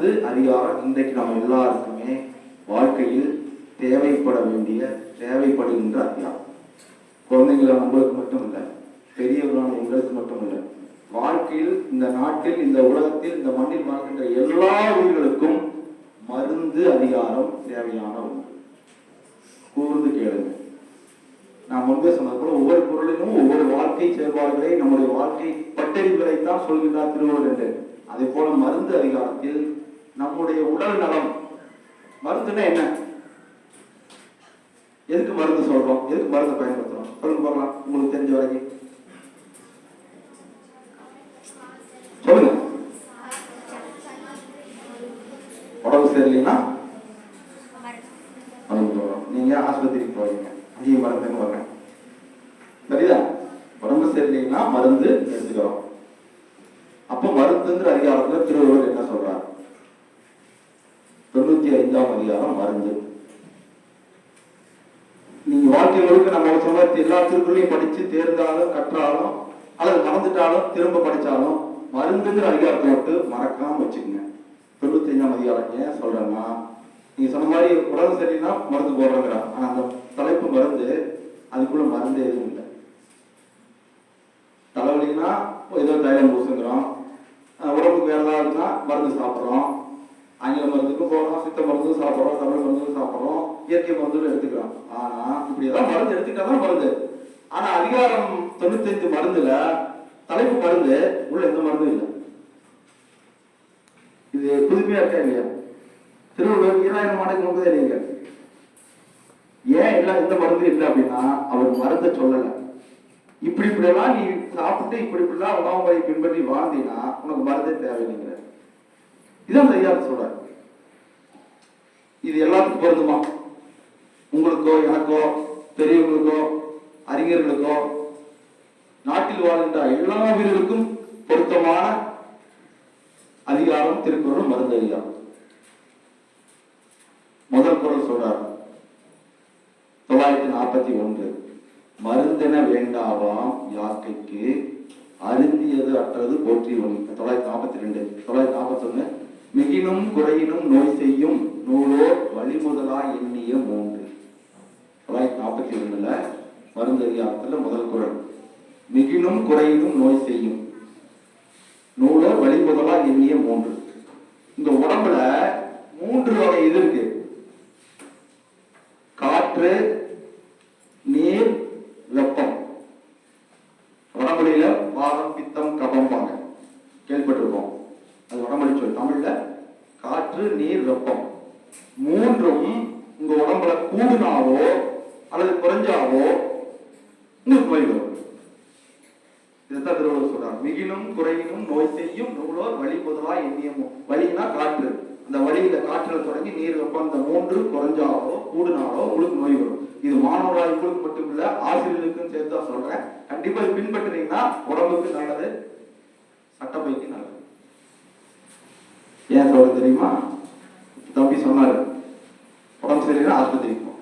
வந்து அதிகாரம் இன்றைக்கு நம்ம எல்லாருக்குமே வாழ்க்கையில் தேவைப்பட வேண்டிய தேவைப்படுகின்ற அதிகாரம் குழந்தைங்கள நம்மளுக்கு மட்டும் இல்லை பெரியவர்களான எங்களுக்கு மட்டும் இல்லை வாழ்க்கையில் இந்த நாட்டில் இந்த உலகத்தில் இந்த மண்ணில் வாழ்கின்ற எல்லா உயிர்களுக்கும் மருந்து அதிகாரம் தேவையான ஒன்று. கூர்ந்து கேளுங்க. நான் முன்பே சொன்னது போல ஒவ்வொரு பொருளிலும் ஒவ்வொரு வாழ்க்கை செயல்பாடுகளை நம்முடைய வாழ்க்கை பட்டறிவுகளை தான் சொல்கின்றார் திருவள்ளுவர் என்று. அதே போல மருந்து அதிகாரத்தில் நம்முடைய உடல் நலம். மருந்துன்னா என்ன? எதுக்கு மருந்து சொல்றோம்? எதுக்கு மருந்து பயன்படுத்துறோம்? சொல்லுங்க பார்க்கலாம். உங்களுக்கு தெரிஞ்ச வரைக்கும். சொல்லுங்க. உடம்பு சரியில்லைன்னா மருந்து போடுறோம். நீங்க ஆஸ்பத்திரிக்கு போவீங்க. அங்கேயும் மருந்து வரேன் சரிதா உடம்பு சரியில்லைன்னா மருந்து எடுத்துக்கிறோம் அப்போ மருந்துங்கிற அதிகாரத்துல திருவள்ளுவர் என்ன சொல்றார் தொண்ணூத்தி ஐந்தாம் அதிகாரம் மருந்து நீங்க வாழ்க்கை முழுக்க நம்ம சொன்ன எல்லா திருக்குறளையும் படிச்சு தேர்ந்தாலும் கற்றாலும் அல்லது மறந்துட்டாலும் திரும்ப படிச்சாலும் மருந்துங்கிற அதிகாரத்தை மட்டும் மறக்காம வச்சுக்கோங்க. தொண்ணூத்தி அஞ்சாம் அதிகாரம் ஏன் சொல்றேன்னா நீங்க சொன்ன மாதிரி உடம்பு சரியில்லைன்னா மருந்து போடுறோங்கிறா ஆனா அந்த தலைப்பு மருந்து அதுக்குள்ள மருந்து எதுவும் இல்லை. தலைவலினா ஏதோ தைலம் பூசுங்கிறோம் உடம்புக்கு வேறதா இருந்தா மருந்து சாப்பிட்றோம். ஆங்கில மருந்துக்கும் போகிறோம் சித்த மருந்தும் சாப்பிட்றோம் தமிழ் மருந்தும் சாப்பிட்றோம் இயற்கை மருந்தும் எடுத்துக்கிறோம் ஆனால் இப்படி எல்லாம் மருந்து எடுத்துக்கிட்டா தான் மருந்து. ஆனால் அதிகாரம் தொண்ணூத்தஞ்சு மருந்துல தலைப்பு மருந்து உள்ள எந்த மருந்தும் இல்லை. இது புதுமையா இருக்கா இல்லையா? திருவள்ளுவர் ஈராயிரம் ஆண்டுக்கு முன்பதே இல்லைங்க ஏன் எல்லாம் எந்த மருந்து இல்லை அப்படின்னா அவர் மருந்தை சொல்லலை. இப்படி இப்படிலாம் நீ சாப்பிட்டு இப்படி இப்படிலாம் உணவு முறையை பின்பற்றி வாழ்ந்தீங்கன்னா உனக்கு மருந்தே தேவையில்லைங்கிற இதான் ஐயா சொல்றாரு. இது எல்லாத்துக்கும் பொருந்துமா? உங்களுக்கோ எனக்கோ பெரியவங்களுக்கோ அறிஞர்களுக்கோ நாட்டில் வாழ்கின்ற எல்லா வீரர்களுக்கும் பொருத்தமான அதிகாரம் திருக்குறள் மருந்து அதிகாரம். முதல் குரல் சொல்றார். தொள்ளாயிரத்தி நாற்பத்தி ஒன்று. மருந்தென வேண்டாவாம் யாக்கைக்கு அருந்தியது அற்றது போற்றி ஒன்று தொள்ளாயிரத்தி நாற்பத்தி ரெண்டு. தொள்ளாயிரத்தி நாற்பத்தி ஒன்று மிகினும் குறையினும் நோய் செய்யும் நூலோ வழிமுதலா எண்ணிய மூன்று. தொள்ளாயிரத்தி நாற்பத்தி ரெண்டுல மருந்தறியாரத்துல முதல் குரல். மிகினும் குறையினும் நோய் செய்யும் நூலோ வழிமுதலா எண்ணிய மூன்று. இந்த உடம்புல மூன்று வகை இது இருக்கு. காற்று நீர் வெப்பம் வடமொழியில வாதம் பித்தம் கபம்பாங்க கேள்விப்பட்டிருக்கோம் அது வடமொழி சொல் தமிழ்ல காற்று நீர் வெப்பம். மூன்றும் உங்க உடம்புல கூடுனாவோ அல்லது குறைஞ்சாவோ உங்களுக்கு நோய் வரும். இதுதான் திருவள்ளுவர் சொல்றார். மிகிலும் குறையினும் நோய் செய்யும் நூலோர் வழி முதலா எண்ணியமோ. வழினா காற்று. அந்த வழியில காற்றுல தொடங்கி நீர் வெப்பம் இந்த மூன்று குறைஞ்சாலோ கூடுனாலோ உங்களுக்கு நோய் வரும். இது மாணவர்களாக உங்களுக்கு மட்டும் இல்ல ஆசிரியர்களுக்கும் சேர்த்து தான் சொல்றேன். கண்டிப்பா பின்பற்றினீங்கன்னா உடம்புக்கு நல்லது சட்டப்பைக்கு நல்லது. ஏன் சொல்ல தெரியுமா? தம்பி சொன்னாரு. உடம்பு சரியில்லை ஆஸ்பத்திரிக்கு போ.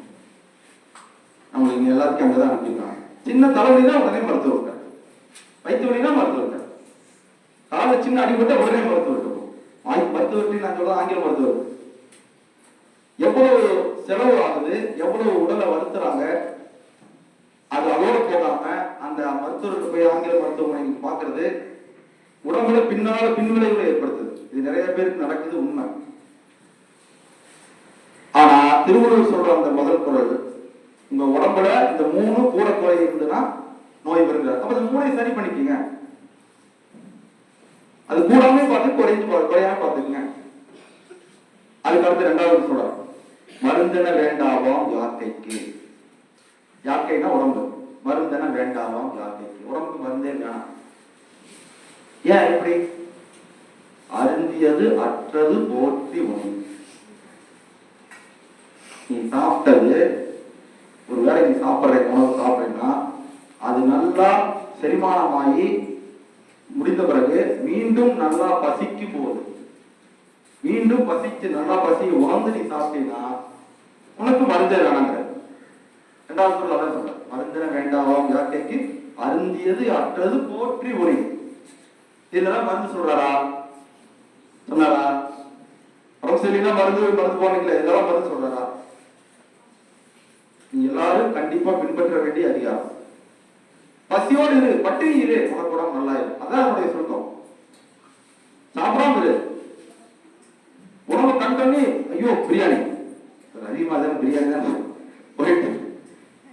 நம்ம எல்லாருக்கும் எல்லாத்துக்கும் அங்கதான் அனுப்பிடுறாங்க சின்ன தலைவலி தான் உடனே மருத்துவ இருக்காரு வயிற்று வலினா மருத்துவ கால சின்ன அடிபட்ட உடனே மருத்துவ இருக்கும் மருத்துவர்கிட்ட நான் சொல்ல ஆங்கில மருத்துவர். எவ்வளவு செலவு ஆகுது எவ்வளவு உடலை வருத்துறாங்க அது அதோட போகாம அந்த மருத்துவர்கிட்ட போய் ஆங்கில மருத்துவமனை பார்க்கறது பாக்குறது உடம்புல பின்னால பின்விளைவுகளை ஏற்படுத்தும் இது நிறைய பேருக்கு நடக்குது உண்மை. ஆனா திருவள்ளுவர் சொல்ற அந்த முதல் குரல் உங்க உடம்புல இந்த மூணு கூட குறை இருந்ததுன்னா நோய் வருகிறார் அப்ப இந்த மூணை சரி பண்ணிக்கங்க. அது கூடாமே பார்த்து குறைஞ்சு குறையாம பார்த்துக்கங்க. அதுக்கு அடுத்து ரெண்டாவது சொல்றார். மருந்தென வேண்டாவாம் யாக்கைக்கு யாக்கைனா உடம்பு. மருந்தென வேண்டாவாம் யாக்கைக்கு உடம்புக்கு மருந்தே வேணாம். ஏன் எப்படி அருந்தியது அற்றது போற்றி உணவு. நீ சாப்பிட்டது ஒருவேளை நீ சாப்பிட்ற உணவு சாப்பிட்றீங்கன்னா அது நல்லா செரிமானமாகி முடிந்த பிறகு மீண்டும் நல்லா பசிக்கு போகுது. மீண்டும் பசிச்சு நல்லா பசி உணர்ந்து நீ சாப்பிட்டீங்கன்னா உனக்கு மருந்தே வேணாங்கிற ரெண்டாவது சொல்ல அதான் சொல்ற. மருந்தின வேண்டாம் யாக்கைக்கு அருந்தியது அற்றது போற்றி ஒளி இதெல்லாம் மருந்து சொல்றாரா? சொன்னாரா? உடம்பு சரியில்லைன்னா மருந்து மருந்து போனீங்களே இதெல்லாம் மருந்து சொல்றாரா நீ எல்லாரும் கண்டிப்பா பின்பற்ற வேண்டிய அதிகாரம். பசியோடு இரு பட்டினி இரு. உனக்கு உடம்பு நல்லா இரு. அதான் நம்முடைய சுருக்கம். சாப்பிடாம இரு. உணவு கண் பண்ணி ஐயோ பிரியாணி. அதிகமாக தான் பிரியாணி தான் போயிட்டு.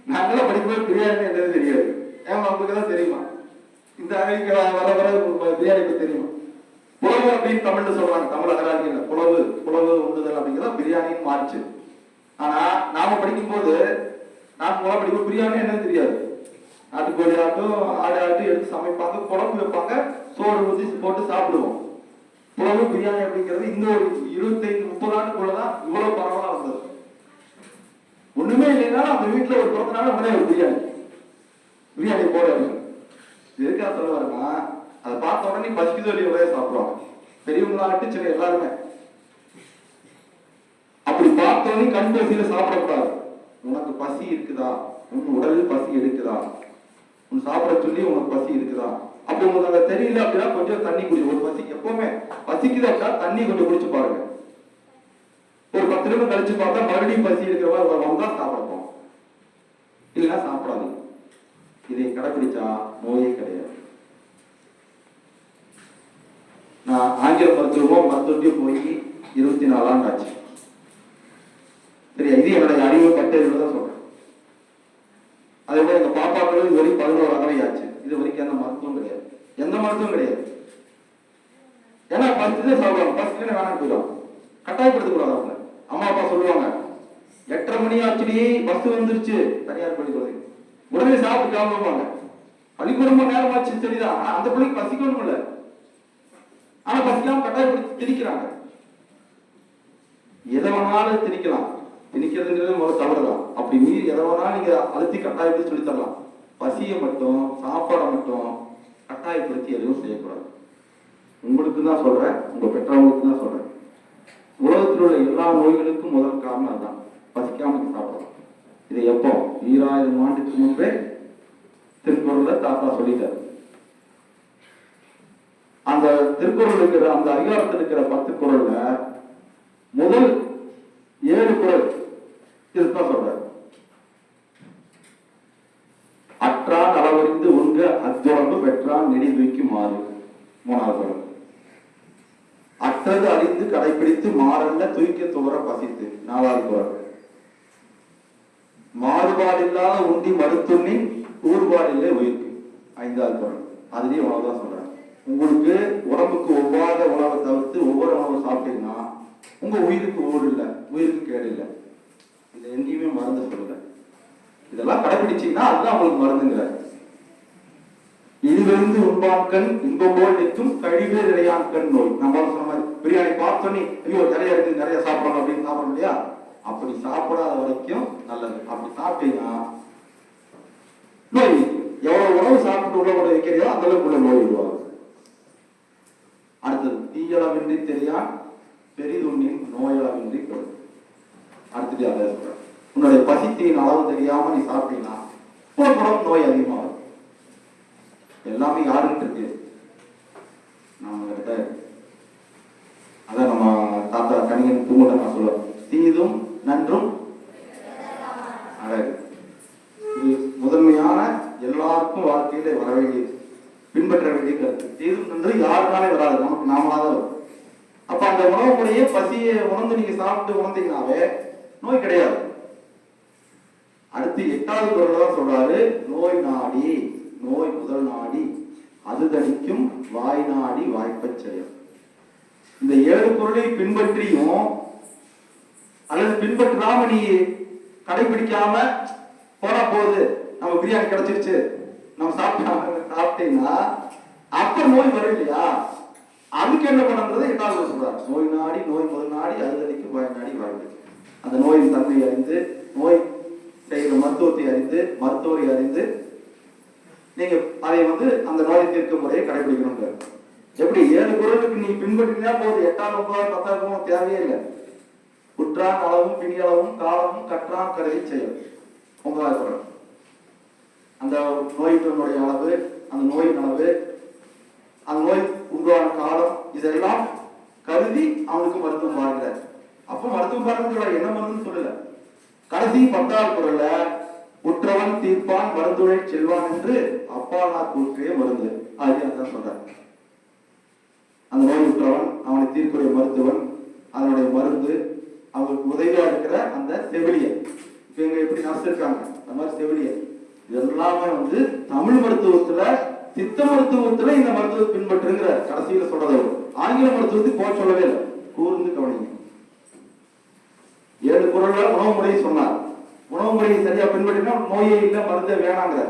நாங்களாம் படிக்கும்போது பிரியாணி என்னது தெரியாது. ஏன் உங்களுக்கு தான் தெரியுமா? இந்த அமெரிக்கா வர வர பிரியாணி தெரியுமா? புலவு அப்படின்னு தமிழ்ல சொல்றாங்க தமிழ் அகராதியில புலவு புலவு உண்டுதல் அப்படிங்கிறத பிரியாணின்னு மாறிச்சு. ஆனா நாம படிக்கும்போது நான் புலம் படிக்கும் பிரியாணி என்னன்னு தெரியாது. நாட்டுக்கோழி ஆட்டும் ஆடு ஆட்டும் எடுத்து சமைப்பாங்க குழம்பு வைப்பாங்க சோறு ஊற்றி போட்டு சாப்பிடுவோம். புலவு பிரியாணி அப்படிங்கிறது இந்த ஒரு இருபத்தைந்து முப்பது ஆண்டுக்குள்ளதான் இவ்வளவு பரவலா வந்தது. ஒண்ணுமே இல்லைன்னா அந்த வீட்டுல ஒரு பிறந்த நாள் உடனே ஒரு பிரியாணி. பிரியாணி போட எதுக்காக சொல்ல வரேன்னா அதை பார்த்த உடனே பசிக்குதோ இல்லையோ உடனே சாப்பிடுவாங்க. பெரியவங்களாட்டு சின்ன எல்லாருமே. அப்படி பார்த்த உடனே கண் பசியில சாப்பிடக்கூடாது. உனக்கு பசி இருக்குதா? உன் உடல் பசி எடுக்குதா? உன் சாப்பிட சொல்லி உனக்கு பசி இருக்குதா? அப்படி உங்களுக்கு அதை தெரியல அப்படின்னா கொஞ்சம் தண்ணி குடி. ஒரு பசி எப்பவுமே பசிக்குது அப்படின்னா தண்ணி கொஞ்சம் குடிச்சு பாருங்க. ஒரு பத்து நிமிடம் கழிச்சு பார்த்தா மறுபடியும் பசி இருக்கிறவா வந்தா சாப்பிடப்போம் இல்லைன்னா சாப்பிடாது இதை கடைபிடிச்சா நோயே கிடையாது. நான் ஆங்கில மருத்துவமோ மருத்துவத்தையும் போய் இருபத்தி நாலாண்டு ஆச்சு. சரியா இது என்னுடைய அறிவு கட்டறிவு தான் சொல்றேன். அதே மாதிரி எங்க பாப்பாக்களும் இது வரைக்கும் பதினோரு அகவை ஆச்சு. இது வரைக்கும் எந்த மருத்துவம் கிடையாது. எந்த மருத்துவம் கிடையாது. ஏன்னா பஸ்ட்டு சாப்பிடுவாங்க. பஸ்ட்டு வேணாம் போயிடும் கட்டாயப்படுத்தக்கூடாது அவங்க அம்மா அப்பா சொல்லுவாங்க எட்டரை மணி ஆச்சுடி பஸ் வந்துருச்சு. தனியார் பள்ளிக்கூடம் உடனே சாப்பிட்டு கிளம்புவாங்க. பள்ளிக்கூடம் நேரமாச்சு சரிதான். அந்த பிள்ளைக்கு பசிக்கணும் இல்லை ஆனா பசிக்காம கட்டாயப்படுத்தி திணிக்கிறாங்க. எதை வேணாலும் திணிக்கலாம். திணிக்கிறதுங்கிறது முதல்ல தவறுதான். அப்படி மீறி எதை வேணாலும் நீங்க அழுத்தி கட்டாயப்படுத்தி சொல்லி தரலாம் பசியை மட்டும் சாப்பாடை மட்டும் கட்டாயப்படுத்தி எதுவும் செய்யக்கூடாது. உங்களுக்கு தான் சொல்றேன். உங்க பெற்றவங்களுக்கு தான் சொல்றேன். உலகத்தில் உள்ள எல்லா நோய்களுக்கும் முதல் காரணம் அதுதான். பசிக்காம சாப்பிடலாம். இதை எப்போ? ஈராயிரம் ஆண்டுக்கு முன்பே திருக்குறள்ல தாத்தா சொல்லிட்டாரு. அந்த திருக்குறள் இருக்கிற அந்த அதிகாரத்தில் இருக்கிற பத்து குரல்ல முதல் ஏழு குரல் இதுதான் சொல்றாரு. அற்றான் அளவறிந்து உங்க அத்துறம்பு பெற்றான் நெடி தூக்கி மாறு. மூணாவது குரல் அற்றது அறிந்து கடைபிடித்து மாறல்ல தூய்க்க துவர பசித்து. நாலாவது மாறுபாடு இருந்தாலும் உண்டி மறுத்துண்ணின் இல்லை உயிருக்கு. ஐந்தாவது குரல் அதுலயும் உணவுதான் சொல்றேன் உங்களுக்கு உடம்புக்கு ஒவ்வாத உணவை தவிர்த்து ஒவ்வொரு உணவு சாப்பிட்டீங்கன்னா உங்க உயிருக்கு ஊழல் இல்லை உயிருக்கு கேடு இல்லை. இது எங்கேயுமே மருந்து சொல்லல இதெல்லாம் கடைபிடிச்சீங்கன்னா அதுதான் உங்களுக்கு மருந்துங்கிற இதிலிருந்து உண்பான்கண் இன்பம் போல் நிற்கும் கழிவு இடையான்கண் நோய். நம்ம சொன்ன மாதிரி பிரியாணி பார்த்தோன்னே ஐயோ நிறைய இருக்கு நிறைய சாப்பிடணும் அப்படின்னு சாப்பிடணும் இல்லையா? அப்படி சாப்பிடாத வரைக்கும் நல்லது. அப்படி சாப்பிட்டீங்கன்னா நோய் எவ்வளவு உணவு சாப்பிட்டு உள்ள கூட வைக்கிறீங்களோ அந்த அளவுக்கு உள்ள நோய் உருவாகும். தீயளவின்றி தெரியான் பெரிதுண்ணின் நோயளவின்றி கொடு அடுத்தது அதை சொல்றேன் உன்னுடைய பசித்தின் அளவு தெரியாம நீ சாப்பிட்டீங்கன்னா உனக்கு நோய் அதிகமாகும். எல்லாமே யாருக்கிட்ட இருக்கு? நம்ம கிட்ட அதான் நம்ம தாத்தா கணிகன் பூங்குட்ட நான் சொல்லுவேன் தீதும் நன்றும் அழகு. இது முதன்மையான எல்லாருக்கும் வாழ்க்கையில வர வேண்டியது. வேண்டிய கருத்து யாருனாலே வராது நமக்கு நாமளா தான் வரும். அப்ப அந்த உணவு முறையே பசியை உணர்ந்து நீங்க சாப்பிட்டு உணர்ந்தீங்கனாவே நோய் கிடையாது. அடுத்து எட்டாவது குரல் தான் சொல்றாரு நோய் நாடி நோய் முதல் நாடி அது தணிக்கும் வாய் நாடி வாய்ப்பச் செயல். இந்த ஏழு பொருளை பின்பற்றியும் அல்லது பின்பற்றாம நீ கடைபிடிக்காம போனா போகுது நம்ம பிரியாணி கிடைச்சிருச்சு நம்ம சாப்பிட்டா சாப்பிட்டீங்கன்னா அப்ப நோய் வரும் இல்லையா அதுக்கு என்ன பண்ணணுன்றது எட்டாவது சொல்றாரு. நோய் நாடி நோய் முதல் நாடி அறுதலிக்கு பயன் நாடி வாழ்வு அந்த நோயின் தன்மை அறிந்து நோய் செய்கிற மருத்துவத்தை அறிந்து மருத்துவரை அறிந்து நீங்க அதை வந்து அந்த நோயை தீர்க்க முறையை கடைபிடிக்கணுங்க எப்படி? ஏழு குரலுக்கு நீ பின்பற்றினா போது எட்டாம் ஒன்பதாவது பத்தாம் போகும் தேவையே இல்லை. குற்றான் அளவும் பிணியளவும் காலமும் கற்றான் கருதி செய்யும். ஒன்பதாவது குரல். அந்த நோயினுடைய அளவு அந்த நோயின் அளவு அந்த நோய் உருவான காலம் இதெல்லாம் கருதி அவனுக்கு மருத்துவம் வாழ்கிறார் அப்ப மருத்துவம் பார்க்க என்ன மருந்துன்னு சொல்லல. கடைசி பத்தாவது குரல்ல உற்றவன் தீர்ப்பான் மருந்துரை செல்வான் என்று அப்பா நான் கூற்றிய மருந்து. அதுதான் அதான் அந்த நோய் உற்றவன் அவனை தீர்க்குடைய மருத்துவன் அதனுடைய மருந்து அவங்களுக்கு உதவியா இருக்கிற அந்த செவிலியர். இப்ப எங்க எப்படி நர்ஸ் இருக்காங்க? அந்த மாதிரி செவிலியர். இதெல்லாமே வந்து தமிழ் மருத்துவத்துல சித்த மருத்துவத்துல இந்த மருத்துவத்தை பின்பற்றுங்கிற கடைசியில சொல்றது அவர். ஆங்கில மருத்துவத்தை போக சொல்லவே இல்லை. கூர்ந்து கவனிங்க. ஏழு குரல்ல உணவு முறையை சொன்னார். உணவு முறையை சரியா பின்பற்றினா நோயே இல்லை மருந்தே வேணாங்கிற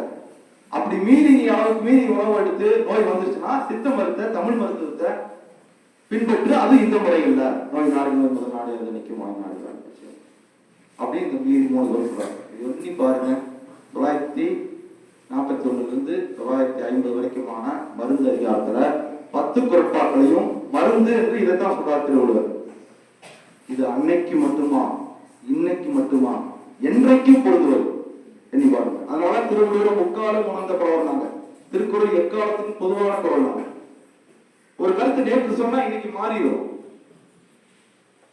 அப்படி மீறி நீ அளவுக்கு மீறி உணவு எடுத்து நோய் வந்துருச்சுன்னா சித்த மருத்துவ தமிழ் மருத்துவத்தை பின்பற்று. அது இந்த முறையில் நோய் நாடு முதல் நாடு எழுத நிற்கும் நோய் நாடு. அப்படின்னு இந்த மீறி மூணு சொல்றாங்க இது பாருங்க. தொள்ளாயிரத்தி நாற்பத்தி ஒண்ணுல இருந்து தொள்ளாயிரத்தி ஐம்பது வரைக்குமான மருந்து அதிகாரத்துல பத்து குரட்பாக்களையும் மருந்து என்று இதைத்தான் சொல்றார் திருவள்ளுவர். இது அன்னைக்கு மட்டுமா? இன்னைக்கு மட்டுமா? என்றைக்கும் பொருந்துவது எண்ணி பாருங்க. அதனால திருவள்ளுவர் முக்காலம் உணர்ந்த பரவாயில்லாங்க திருக்குறள் எக்காலத்துக்கும் பொதுவான குரல் ஒரு கருத்து நேற்று சொன்னா இன்னைக்கு மாறிடும்.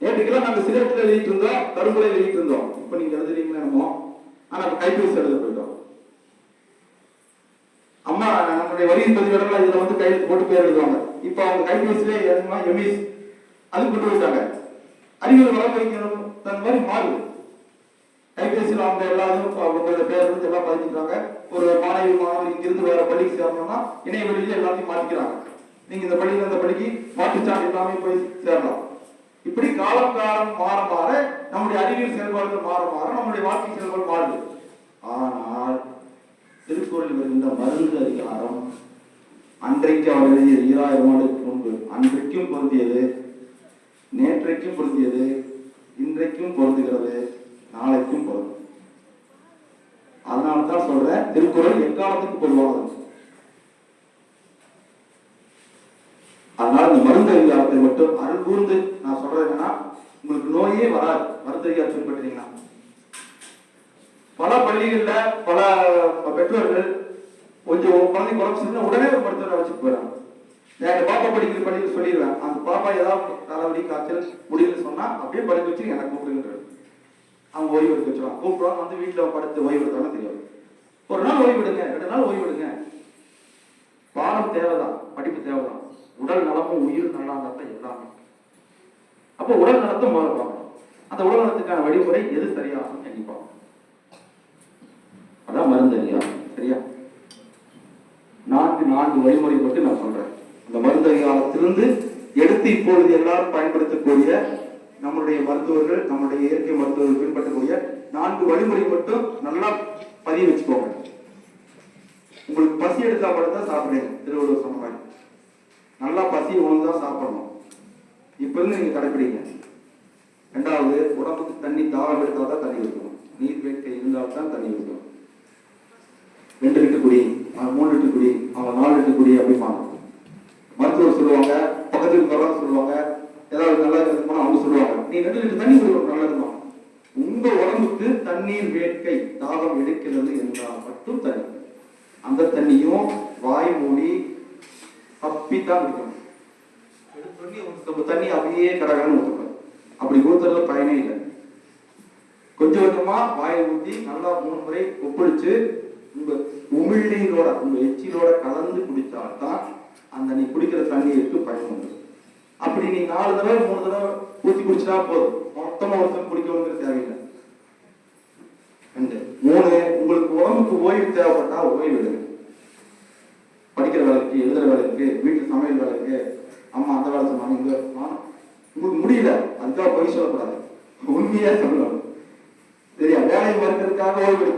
நேற்றுக்கெல்லாம் நாங்க சிலேட்டில் எழுதிட்டு இருந்தோம் கரும்புல எழுதிட்டு இருந்தோம். இப்ப நீங்க எழுதுறீங்களா என்னமோ? ஆனா கைபேசி எழுத போயிட்டோம் அம்மா வரியின் பதிவேடெல்லாம் இதுல வந்து கையெழுத்து போட்டு பேர் எழுதுவாங்க. இப்ப அவங்க கைபேசியிலே எழுதுமா எம்இஸ் அது கொண்டு போயிட்டாங்க அறிவியல் வளம் தன் மாதிரி மாறுது கைபேசியில் அவங்க எல்லாரும் அவங்களோட பேர் வந்து எல்லாம் பதிஞ்சுக்கிறாங்க ஒரு மாணவி மாணவர் இங்கிருந்து வேற பள்ளிக்கு சேரணும்னா இணையவெளியில எல்லாத்தையும் மாத்திக்கிறாங்க. நீங்க இந்த பள்ளியில இந்த பள்ளிக்கு மாற்றுச்சான்று எல்லாமே போய் சேரலாம். இப்படி காலம் காலம் மாற மாற நம்முடைய அறிவியல் செயல்பாடுகள் மாற மாற நம்முடைய வாழ்க்கை செயல்பாடு மாறுது. ஆனால் திருக்குறள் இருந்த மருந்து அதிகாரம் அன்றைக்கு அவர் எழுதிய ஈராயிரம் ஆண்டுக்கு முன்பு. அன்றைக்கும் பொருந்தியது நேற்றைக்கும் பொருந்தியது இன்றைக்கும் பொருந்துகிறது நாளைக்கும் பொருந்தும். அதனால தான் சொல்றேன் திருக்குறள் எக்காலத்துக்கும் பொதுவானது? அதனால இந்த மருந்து அதிகாரத்தை மட்டும் அருள் கூர்ந்து நான் சொல்றது என்னன்னா உங்களுக்கு நோயே வராது. மருந்து அதிகாரம் பின்பற்றீங்கன்னா பல பள்ளிகள்ல பல பெற்றோர்கள் கொஞ்சம் குழந்தை குறைச்சிருந்தா உடனே ஒரு மருத்துவரை வச்சுட்டு போயிடறாங்க. நான் எங்க பாப்பா படிக்கிற பள்ளியில் சொல்லிடுவேன். அந்த பாப்பா ஏதாவது தலைவலி காய்ச்சல் முடியல சொன்னா அப்படியே படிக்க வச்சு எனக்கு கூப்பிடுங்கிறது அவங்க ஓய்வு எடுக்க வச்சிருவாங்க. கூப்பிடுவாங்க வந்து வீட்டுல படுத்து ஓய்வு எடுத்தாலும் தெரியாது. ஒரு நாள் ஓய்வு விடுங்க ரெண்டு நாள் ஓய்வு விடுங்க பாடம் தேவைதான் படிப்பு தேவைதான். உடல் நலமும் உயிர் நல்லா இருந்தா எல்லாமே. அப்போ உடல் நலத்தை முதல்ல அந்த உடல் நலத்துக்கான வழிமுறை எது சரியாகும் கண்டிப்பாங்க அதான் மருந்து அதிகாரம் சரியா? நான்கு நான்கு வழிமுறை மட்டும் நான் சொல்றேன். இந்த மருந்து அதிகாரத்திலிருந்து எடுத்து இப்பொழுது எல்லாரும் பயன்படுத்தக்கூடிய நம்மளுடைய மருத்துவர்கள் நம்மளுடைய இயற்கை மருத்துவர்கள் பின்பற்றக்கூடிய நான்கு வழிமுறை மட்டும் நல்லா பதிய வச்சுக்கோங்க. உங்களுக்கு பசி எடுத்தா மட்டும் தான் சாப்பிடுங்க திருவள்ளுவர் சொன்ன மாதிரி. நல்லா பசி உணவு தான் சாப்பிடணும். இப்ப இருந்து நீங்க கடைப்பிடிங்க. ரெண்டாவது உடம்புக்கு தண்ணி தாகம் எடுத்தால் தான் தண்ணி வைக்கணும் நீர் வேட்கை இருந்தால் தான் தண்ணி வைக்கணும் மூணு லிட்டர் குடி அவன் நாலு லிட்டர் குடி அப்படிம்பாங்க. மருத்துவர் சொல்லுவாங்க பக்கத்துல வரலாம் சொல்லுவாங்க ஏதாவது நல்லா இருக்குமா அவங்க சொல்லுவாங்க. நீ ரெண்டு லிட்டர் தண்ணி குடிக்கணும் நல்லா இருக்கும் உங்க உடம்புக்கு தண்ணீர் வேட்கை தாகம் எடுக்கிறது என்றால் மட்டும் தண்ணி அந்த தண்ணியும் வாய் மூடி தப்பி தான் குடிக்கணும். எடுத்தோடனே ஒரு தண்ணி அப்படியே கடகடன்னு ஊற்றணும் அப்படி ஊற்றுறதுல பயனே இல்லை. கொஞ்சம் கொஞ்சமா வாயை ஊற்றி நல்லா மூணு முறை ஒப்பிடிச்சு உங்க உமிழ்நீரோட உங்க எச்சிலோட கலந்து குடித்தால்தான் அந்த நீ குடிக்கிற தண்ணீருக்கு பயன் உண்டு. அப்படி நீ நாலு தடவை மூணு தடவை ஊத்தி குடிச்சிட்டா போதும். மொத்தமா ஒருத்தன் குடிக்கணுங்கிற தேவையில்லை. ரெண்டு. மூணு உங்களுக்கு உடம்புக்கு ஓய்வு தேவைப்பட்டா ஓய்வு எடுங்க. படிக்கிற வேலைக்கு எழுதுற வேலைக்கு வீட்டு சமையல் வேலைக்கு அம்மா அந்த வேலை சொன்னாங்க இந்த உங்களுக்கு முடியல. அதுக்காக பொய் சொல்லக்கூடாது. உண்மையா சொல்லணும். சரியா வேலை மறுக்கிறதுக்காக ஓய்வு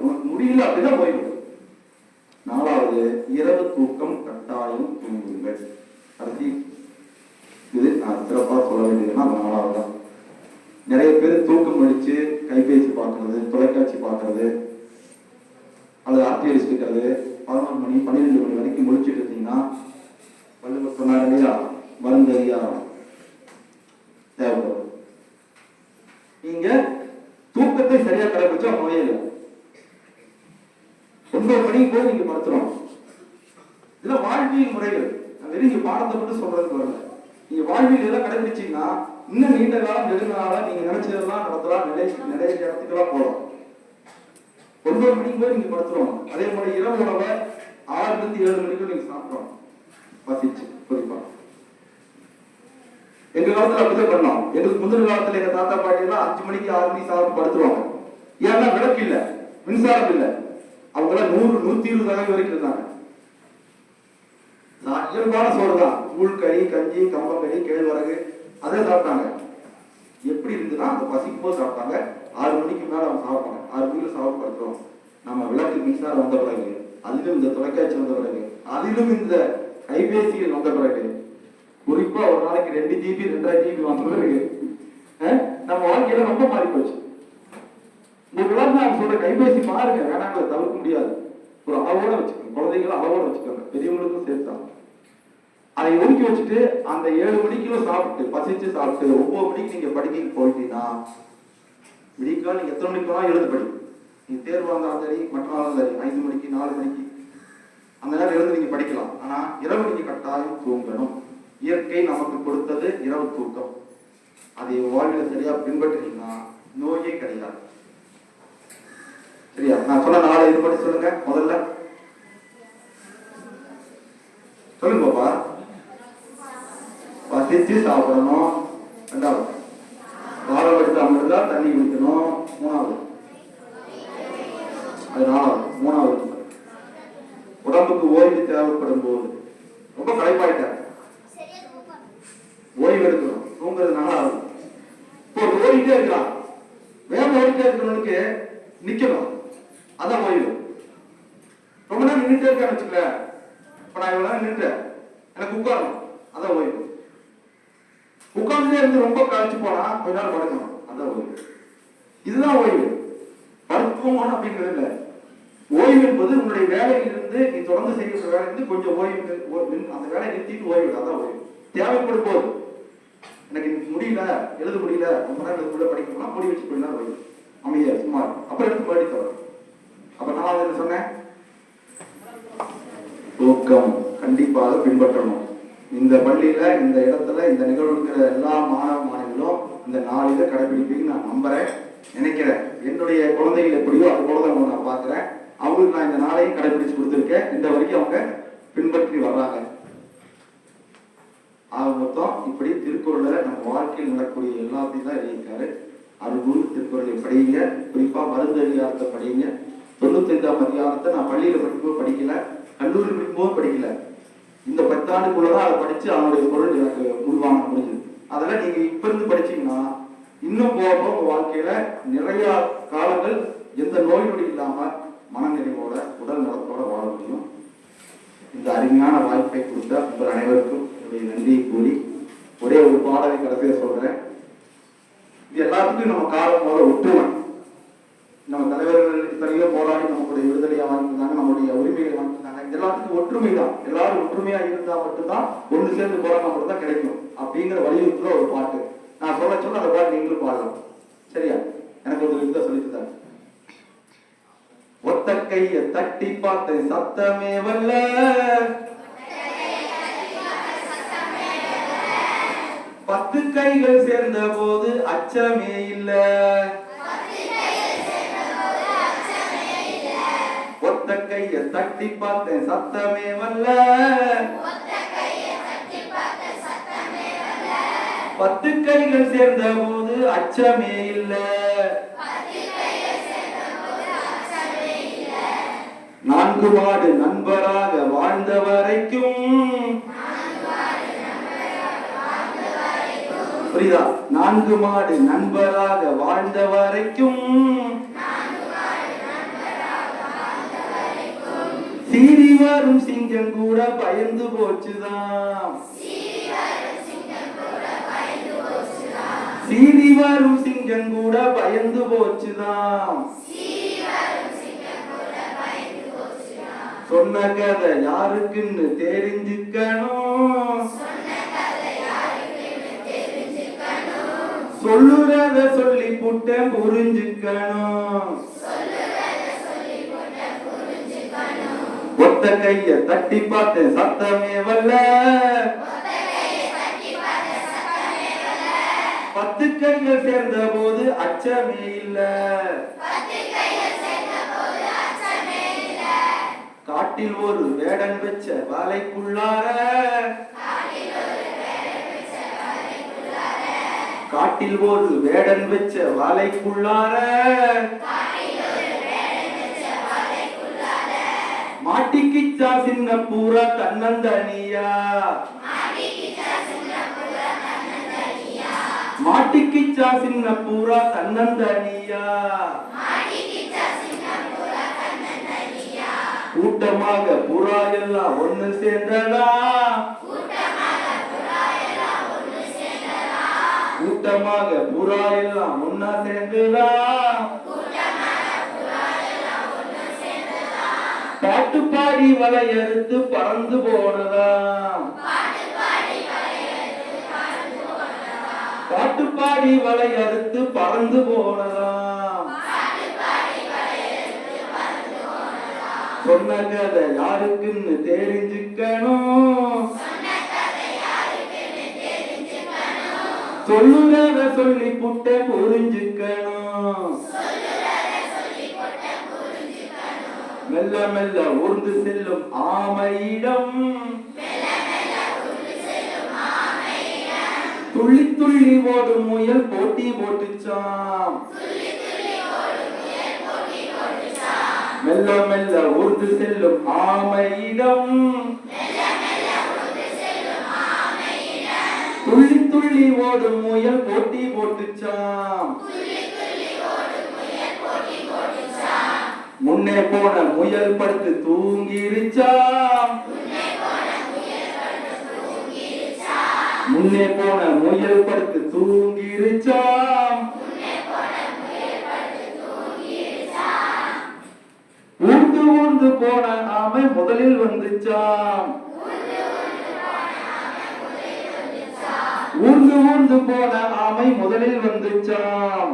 உனக்கு முடியல அப்படின்னா ஓய்வு நாலாவது இரவு தூக்கம் கட்டாயம் தூங்குங்கள். கடைசி இது நான் சொல்ல வேண்டியதுன்னா நாலாவது தான். நிறைய பேர் தூக்கம் அடிச்சு கைபேசி பார்க்கறது தொலைக்காட்சி பார்க்கறது அல்லது ஆர்டிஎஸ் இருக்கிறது பதினொரு மணி பன்னிரெண்டு மணி வரைக்கும் முடிச்சுட்டு இருந்தீங்கன்னா வள்ளுவர் சொன்னார் இல்லையா? மருந்து அறியாரம் தேவைப்படும் நீங்க தூக்கத்தை சரியா கடைபிடிச்சா நோயே இல்லை ஒன்பது மணிக்கு போய் நீங்க படுத்துறோம் இதுல வாழ்வியல் முறைகள் நான் வெறும் இங்க பாடத்தை மட்டும் சொல்றதுக்கு வரல நீங்க வாழ்வியல் எல்லாம் கடைபிடிச்சீங்கன்னா இன்னும் நீண்ட காலம் நீங்க நினைச்சதெல்லாம் நடத்தலாம் நிலை நிறைய இடத்துக்கெல்லாம் போகலாம். ஒன்பது மணிக்கு போய் நீங்க படுத்துருவாங்க. அதே மாதிரி இரவு உணவை ஆறு ஏழு மணிக்கு நீங்க சாப்பிடணும் பசிச்சு குறிப்பா எங்க காலத்துல அப்படிதான் பண்ணோம் எங்களுக்கு முந்தின காலத்துல எங்க தாத்தா பாட்டி எல்லாம் அஞ்சு மணிக்கு ஆறு மணிக்கு சாப்பிட்டு படுத்துருவாங்க. ஏன்னா விளக்கு இல்ல மின்சாரம் இல்ல. அவங்க எல்லாம் நூறு நூத்தி இருபது வகை வரைக்கும் இருந்தாங்க. இயல்பான சோறு தான். கூழ் கறி கஞ்சி கம்பங்கறி கேழ்வரகு அதை சாப்பிட்டாங்க. எப்படி இருந்துன்னா அந்த பசிக்கும் போது சாப்பிட்டாங்க. ஆறு மணிக்கு மேலே அவங்க சாப்பிட்டாங்க ஆறு மணிக்கு சாப்பிடுறோம் நம்ம விளக்கு மின்சாரம் வந்த பிறகு அதிலும் இந்த தொலைக்காட்சி வந்த பிறகு அதிலும் இந்த கைபேசியில் வந்த பிறகு குறிப்பா ஒரு நாளைக்கு ரெண்டு ஜிபி ரெண்டரை ஜிபி வந்த பிறகு நம்ம வாழ்க்கையில ரொம்ப மாறி போச்சு. நீங்களாம் நான் சொல்ற கைபேசி மாறுங்க வேணாங்களை தவிர்க்க முடியாது. ஒரு அளவோட வச்சுக்கோங்க. குழந்தைகளை அளவோட வச்சுக்கோங்க. பெரியவங்களுக்கும் சேர்த்தான் அதை ஒதுக்கி வச்சுட்டு அந்த ஏழு மணிக்கும் சாப்பிட்டு பசிச்சு சாப்பிட்டு ஒன்பது மணிக்கு நீங்க படிக்க போயிட்டீங்கன்னா விடிக்கால் நீங்க எத்தனை மணிக்கு வேணாலும் எழுந்து படி. நீங்க தேர்வு இருந்தாலும் சரி மற்ற நாளும் சரி ஐந்து மணிக்கு நாலு மணிக்கு அந்த நேரம் எழுந்து நீங்க படிக்கலாம். ஆனா இரவு நீங்க கட்டாயம் தூங்கணும். இயற்கை நமக்கு கொடுத்தது இரவு தூக்கம். அதை வாழ்வில் சரியா பின்பற்றினீங்கன்னா நோயே கிடையாது. சரியா? நான் சொன்ன நாளை இது பண்ணி சொல்லுங்க முதல்ல. சொல்லுங்க பாப்பா. செஞ்சு சாப்பிடணும். ரெண்டாவது. வாரம் எடுத்து அமிர்தா தண்ணி குடிக்கணும். மூணாவது. அது நாலாவது மூணாவது. உடம்புக்கு ஓய்வு தேவைப்படும் போது ரொம்ப களைப்பாயிட்டார் ஓய்வு எடுக்கணும். தூங்குறது நாலாவது இப்போ ஒரு ஓடிட்டே இருக்கான் வேகம் ஓடிட்டே இருக்கிறவனுக்கு நிக்கணும். அதான் ஓய்வு. ரொம்ப நேரம் நின்றுட்டே இருக்கான்னு வச்சுக்கல இப்ப நான் இவ்வளவு நேரம் நின்றுட்டேன் எனக்கு உட்காரணும். அதான் ஓய்வு. உட்கார்ந்தே இருந்து ரொம்ப கழிச்சு போனா கொஞ்ச நேரம் படுக்கணும் அதான் ஓய்வு. இதுதான் ஓய்வு. படுத்துவோம் அப்படிங்கிறது இல்ல. ஓய்வு என்பது உன்னுடைய வேலையிலிருந்து நீ தொடர்ந்து செய்கிற வேலையிலிருந்து கொஞ்சம் ஓய்வு அந்த வேலையை நிறுத்திட்டு ஓய்வு அதான் ஓய்வு. தேவைப்படும் போது. எனக்கு முடியல எழுத முடியல ரொம்ப நேரம் எழுத படிக்கணும்னா முடி வச்சு கொஞ்ச ஓய்வு. அமைதியா சும்மா அப்புறம் எடுத்து மறுபடி தவறு அப்ப நான் என்ன சொன்னேன்? தூக்கம். கண்டிப்பாக பின்பற்றணும். இந்த பள்ளியில இந்த இடத்துல இந்த நிகழ்வு இருக்கிற எல்லா மாணவ மாணவிகளும் இந்த நாளில கடைபிடிப்பீங்கன்னு நான் நம்புறேன் நினைக்கிறேன். என்னுடைய குழந்தைகள் எப்படியோ அது போல தான் நான் பாக்குறேன் அவங்களுக்கு நான் இந்த நாளையும் கடைபிடிச்சு கொடுத்துருக்கேன். இந்த வரைக்கும் அவங்க பின்பற்றி வர்றாங்க. ஆக மொத்தம் இப்படி திருக்குறளை நம்ம வாழ்க்கையில் நடக்கக்கூடிய எல்லாத்தையும் தான் எழுதியிருக்காரு. அருகுல் திருக்குறளை படியுங்க. குறிப்பா மருந்து அதிகாரத்தை தொண்ணூத்தி தொண்ணூத்தைந்தாம் அதிகாரத்தை நான் பள்ளியில படிக்கும்போது படிக்கல. கல்லூரி படிக்கும்போது படிக்கல. இந்த பத்தாண்டுக்குள்ளதான் அதை படிச்சு அவனுடைய பொருள் எனக்கு உள்வாங்க முடிஞ்சது அதெல்லாம் நீங்க இப்ப இருந்து படிச்சீங்கன்னா இன்னும் போக போக வாழ்க்கையில நிறைய காலங்கள் எந்த நோய் நொடி இல்லாம மனநிறைவோட உடல் நலத்தோட வாழ முடியும். இந்த அருமையான வாய்ப்பை கொடுத்த உங்கள் அனைவருக்கும் என்னுடைய நன்றியை கூறி ஒரே ஒரு பாடலை கடைசியாக சொல்றேன். இது எல்லாத்துக்கும் நம்ம காலம் போல ஒற்றுமை. நம்ம தலைவர்கள் இத்தனையோ போராடி நம்மளுடைய விடுதலையை வாங்கியிருந்தாங்க நம்மளுடைய இது எல்லாத்துக்கும் ஒற்றுமை தான் எல்லாரும் ஒற்றுமையா இருந்தா மட்டும்தான் ஒன்று சேர்ந்து போராட்டம் மட்டும் தான் கிடைக்கும். அப்படிங்கிற வலியுறுத்துற ஒரு பாட்டு. நான் சொல்ல சொல்ல அந்த பாட்டு நீங்களும் பாடலாம். சரியா? எனக்கு ஒரு இதை சொல்லிட்டு தான் ஒத்த கைய தட்டி பார்த்த சத்தமே வல்ல. பத்து கைகள் சேர்ந்த போது அச்சமே இல்லை. தட்டி பார்த்தேன் சத்தமே வல்ல பத்து கைகள் சேர்ந்த போது அச்சமே இல்ல. நான்கு மாடு நண்பராக வாழ்ந்த வரைக்கும். புரியுதா? நான்கு மாடு நண்பராக வாழ்ந்த வரைக்கும். வரும் சிங்கம் கூட பயந்து போச்சுதான் சீறி வரும் சிங்கம் கூட பயந்து போச்சுதான் சொன்ன கதை யாருக்குன்னு தெரிஞ்சுக்கணும். சொல்லுறத சொல்லி புட்டேன் புரிஞ்சுக்கணும். ஒத்த கைய தட்டி பார்த்து சத்தமே வல்ல. பத்து கைகள் சேர்ந்த போது அச்சமே இல்ல. காட்டில் ஒரு வேடன் வச்ச வாழைக்குள்ளார காட்டில் ஒரு வேடன் வச்ச வாழைக்குள்ளார மாட்டிக்கிச்சா சின்ன பூரா தன்னந்தனியா? மாட்டிக்கிச்சா சின்ன பூரா தன்னந்தனியா? கூட்டமாக புறா எல்லாம் ஒண்ணு சேர்ந்தடா கூட்டமாக புறா எல்லாம் ஒன்னா சேர்ந்ததா? பாடி வலையறுத்து பறந்து போனதா பாட்டு பாடி வலையறுத்து பறந்து போனதா சொன்ன கதை யாருக்குன்னு தெரிஞ்சுக்கணும். சொல்லுறத சொல்லி புட்ட புரிஞ்சுக்கணும். மெல்ல மெல்ல ஊர்ந்து செல்லும் ஆமையிடம். துள்ளி துள்ளி ஓடும் முயல் போட்டி போட்டுச்சாம். மெல்ல மெல்ல ஊர்ந்து செல்லும் ஆமையிடம். துள்ளி துள்ளி ஓடும் முயல் போட்டி போட்டுச்சாம். முன்னே போன முயல் படுத்து தூங்கிருச்சா? முன்னே போன முயல் படுத்து தூங்கிருச்சா? ஊர்ந்து ஊர்ந்து போன ஆமை முதலில் வந்துச்சாம் ஊர்ந்து ஊர்ந்து போன ஆமை முதலில் வந்துச்சாம்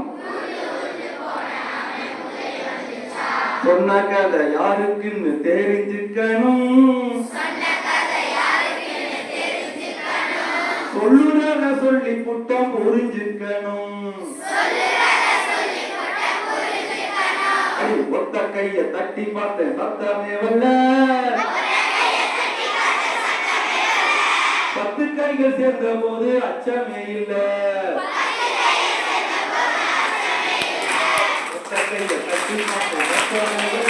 சொன்ன கதை யாருக்குன்னு தெரிஞ்சுக்கணும். சொல்லுறத சொல்லி புட்டம் புரிஞ்சுக்கணும். ஒத்த கைய தட்டி பார்த்தேன் சத்தமே வல்ல பத்து கைகள் சேர்ந்த போது அச்சமே இல்லை. ஒத்த கைய தட்டி பார்த்தேன்